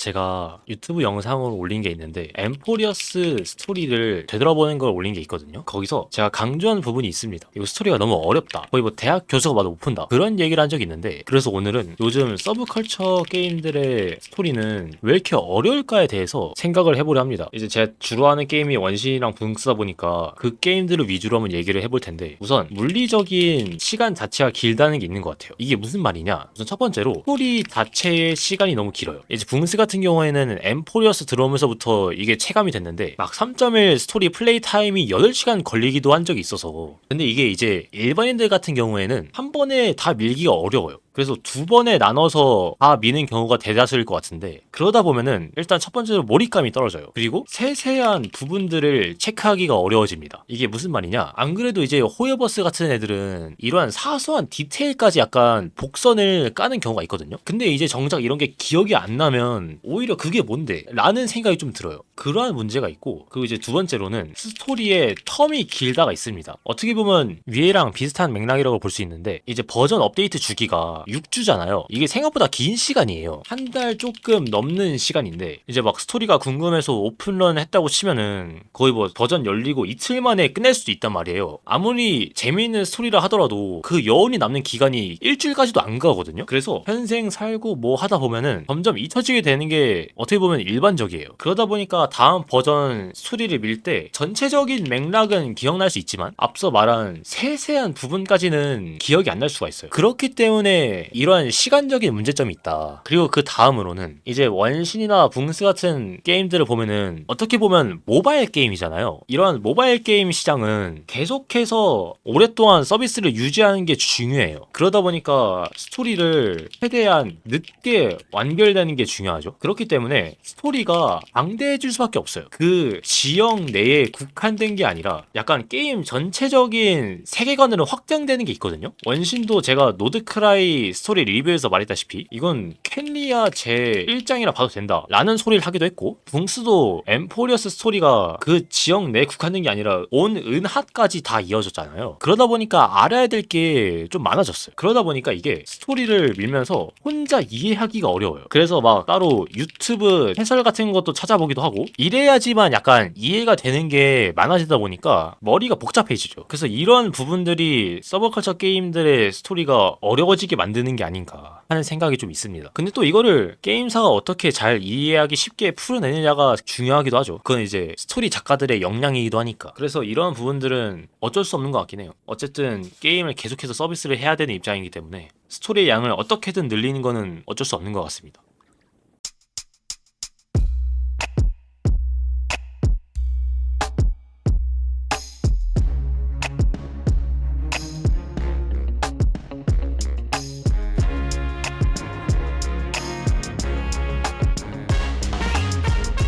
제가 유튜브 영상으로 올린 게 있는데 엠포리어스 스토리를 되돌아보는 걸 올린 게 있거든요. 거기서 제가 강조한 부분이 있습니다. 이거 스토리가 너무 어렵다. 거의 뭐 대학 교수가 봐도 못 푼다. 그런 얘기를 한 적이 있는데 그래서 오늘은 요즘 서브컬처 게임들의 스토리는 왜 이렇게 어려울까에 대해서 생각을 해보려 합니다. 이제 제가 주로 하는 게임이 원신이랑 붕스다 보니까 그 게임들을 위주로 한번 얘기를 해볼 텐데 우선 물리적인 시간 자체가 길다는 게 있는 것 같아요. 이게 무슨 말이냐? 우선 첫 번째로 스토리 자체의 시간이 너무 길어요. 이제 붕스 같은 경우에는 엠포리어스 들어오면서부터 이게 체감이 됐는데 막 3.1 스토리 플레이 타임이 8시간 걸리기도 한 적이 있어서 근데 이게 이제 일반인들 같은 경우에는 한 번에 다 밀기가 어려워요. 그래서 두 번에 나눠서 다 미는 경우가 대다수일 것 같은데 그러다 보면은 일단 첫 번째로 몰입감이 떨어져요. 그리고 세세한 부분들을 체크하기가 어려워집니다. 이게 무슨 말이냐? 안 그래도 이제 호여버스 같은 애들은 이러한 사소한 디테일까지 약간 복선을 까는 경우가 있거든요. 근데 이제 정작 이런 게 기억이 안 나면 오히려 그게 뭔데? 라는 생각이 좀 들어요. 그러한 문제가 있고 그리고 이제 두 번째로는 스토리의 텀이 길다가 있습니다. 어떻게 보면 위에랑 비슷한 맥락이라고 볼 수 있는데 이제 버전 업데이트 주기가 6주잖아요. 이게 생각보다 긴 시간이에요. 한 달 조금 넘는 시간인데 이제 막 스토리가 궁금해서 오픈런 했다고 치면은 거의 뭐 버전 열리고 이틀 만에 끝낼 수도 있단 말이에요. 아무리 재미있는 스토리라 하더라도 그 여운이 남는 기간이 일주일까지도 안 가거든요. 그래서 현생 살고 뭐 하다 보면은 점점 잊혀지게 되는 게 어떻게 보면 일반적이에요. 그러다 보니까 다음 버전 스토리를 밀 때 전체적인 맥락은 기억날 수 있지만 앞서 말한 세세한 부분까지는 기억이 안 날 수가 있어요. 그렇기 때문에 이러한 시간적인 문제점이 있다. 그리고 그 다음으로는 이제 원신이나 붕스 같은 게임들을 보면은 어떻게 보면 모바일 게임이잖아요. 이러한 모바일 게임 시장은 계속해서 오랫동안 서비스를 유지하는 게 중요해요. 그러다 보니까 스토리를 최대한 늦게 완결되는 게 중요하죠. 그렇기 때문에 스토리가 방대해질 수 밖에 없어요. 그 지역 내에 국한된 게 아니라 약간 게임 전체적인 세계관으로 확장되는 게 있거든요. 원신도 제가 노드크라이 스토리 리뷰에서 말했다시피 이건 켄리아 제 1장이라 봐도 된다 라는 소리를 하기도 했고 붕스도 엠포리어스 스토리가 그 지역 내에 국한된 게 아니라 온 은하까지 다 이어졌잖아요. 그러다 보니까 알아야 될 게 좀 많아졌어요. 그러다 보니까 이게 스토리를 밀면서 혼자 이해하기가 어려워요. 그래서 막 따로 유튜브 해설 같은 것도 찾아보기도 하고 이래야지만 약간 이해가 되는 게 많아지다 보니까 머리가 복잡해지죠. 그래서 이런 부분들이 서버컬처 게임들의 스토리가 어려워지게 만드는 게 아닌가 하는 생각이 좀 있습니다. 근데 또 이거를 게임사가 어떻게 잘 이해하기 쉽게 풀어내느냐가 중요하기도 하죠. 그건 이제 스토리 작가들의 역량이기도 하니까. 그래서 이런 부분들은 어쩔 수 없는 것 같긴 해요. 어쨌든 게임을 계속해서 서비스를 해야 되는 입장이기 때문에 스토리의 양을 어떻게든 늘리는 거는 어쩔 수 없는 것 같습니다.